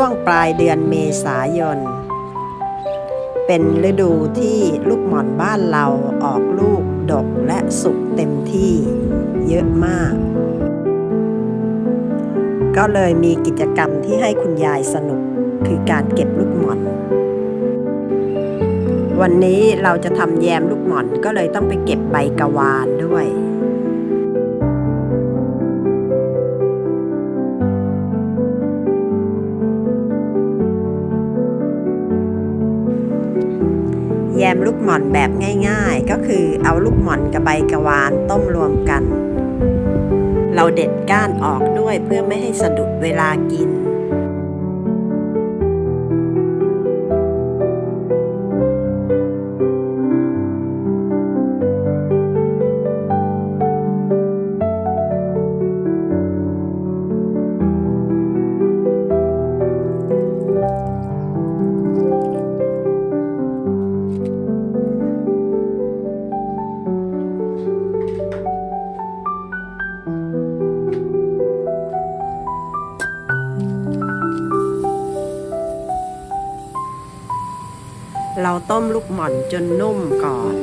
ช่วงปลายเดือนเมษายน เป็นฤดูที่ลูกหม่อนบ้านเราออกลูกดกและสุกเต็มที่เยอะมาก ก็เลยมีกิจกรรมที่ให้คุณยายสนุกคือการเก็บลูกหม่อน วันนี้เราจะทำแยมลูกหม่อนก็เลยต้องไปเก็บใบกะวานด้วย แยมลูกหม่อนแบบง่ายๆ ก็คือเอาลูกหม่อนกับใบกระวานต้มรวมกัน เราเด็ดก้านออกด้วยเพื่อไม่ให้สะดุดเวลากิน เราต้มลูกหม่อนจนนุ่มก่อน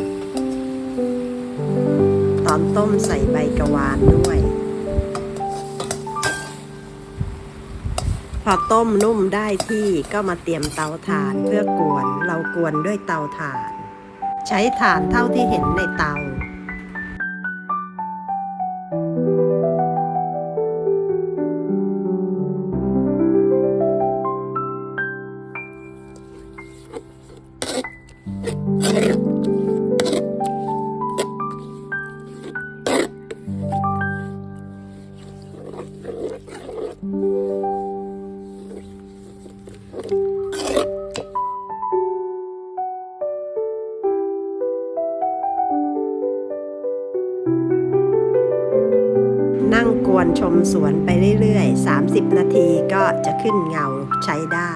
ตอนต้มใส่ใบกระวานด้วย พอต้มนุ่มได้ที่ก็มาเตรียมเตาถ่านเพื่อกวน เรากวนด้วยเตาถ่าน ใช้ถ่านเท่าที่เห็นในเตา นั่งกวนชมสวนไปเรื่อยๆ 30 นาทีก็จะขึ้นเงาใช้ได้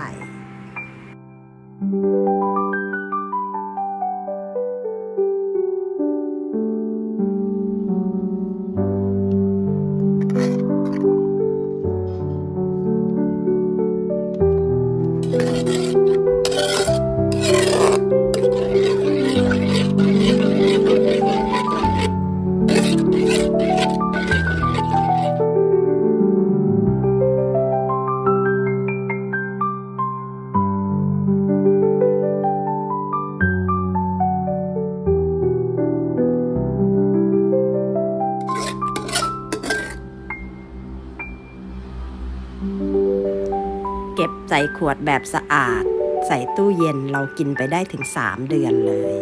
เก็บใส่ขวดแบบสะอาด ใส่ตู้เย็นเรากินไปได้ถึง 3 เดือนเลย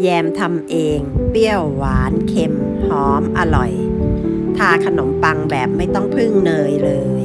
แยมทำเอง เปรี้ยวหวานเค็ม หอมอร่อย ทาขนมปังแบบไม่ต้องพึ่งเนยเลย